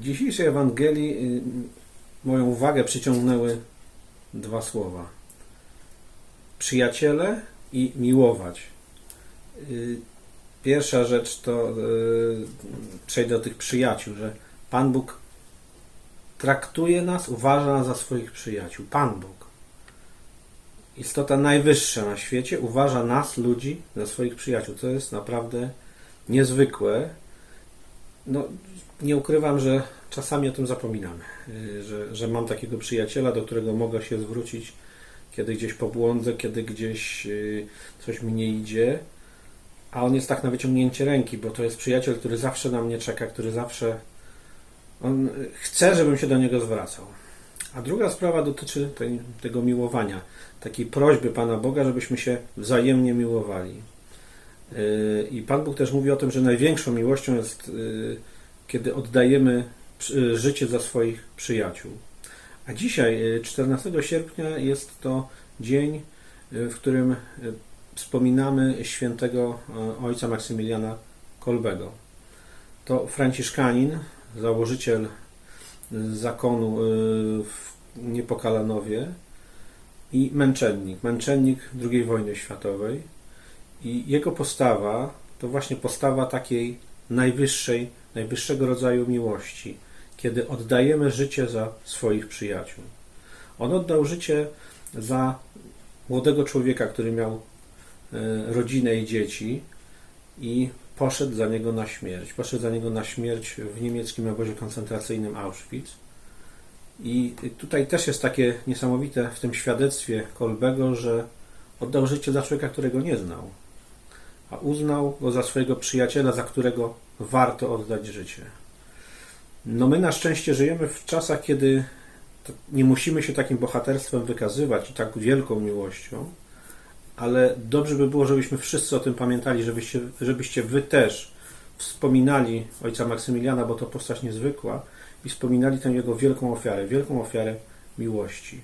dzisiejszej Ewangelii y, moją uwagę przyciągnęły dwa słowa. Przyjaciele i miłować. Y, Pierwsza rzecz to y, przejdę do tych przyjaciół, że Pan Bóg traktuje nas, uważa nas za swoich przyjaciół. Pan Bóg. Istota najwyższa na świecie uważa nas, ludzi, za swoich przyjaciół. To jest naprawdę niezwykłe. No, nie ukrywam, że czasami o tym zapominamy, y, że, że mam takiego przyjaciela, do którego mogę się zwrócić, kiedy gdzieś pobłądzę, kiedy gdzieś y, coś mi nie idzie, a on jest tak na wyciągnięcie ręki, bo to jest przyjaciel, który zawsze na mnie czeka, który zawsze on y, chce, żebym się do niego zwracał. A druga sprawa dotyczy tej, tego miłowania, takiej prośby Pana Boga, żebyśmy się wzajemnie miłowali. I Pan Bóg też mówi o tym, że największą miłością jest, yy, kiedy oddajemy życie za swoich przyjaciół. A dzisiaj, yy, 14 sierpnia, jest to dzień, yy, w którym wspominamy świętego ojca Maksymiliana Kolbego. To franciszkanin, założyciel zakonu w Niepokalanowie i męczennik, męczennik II wojny światowej. I jego postawa to właśnie postawa takiej najwyższej, najwyższego rodzaju miłości, kiedy oddajemy życie za swoich przyjaciół. On oddał życie za młodego człowieka, który miał e, rodzinę i dzieci i poszedł za niego na śmierć. Poszedł za niego na śmierć w niemieckim obozie koncentracyjnym Auschwitz. I tutaj też jest takie niesamowite w tym świadectwie Kolbego, że oddał życie za człowieka, którego nie znał a uznał go za swojego przyjaciela, za którego warto oddać życie. No my na szczęście żyjemy w czasach, kiedy nie musimy się takim bohaterstwem wykazywać i tak wielką miłością, ale dobrze by było, żebyśmy wszyscy o tym pamiętali, żebyście, żebyście wy też wspominali ojca Maksymiliana, bo to postać niezwykła i wspominali tę jego wielką ofiarę, wielką ofiarę miłości.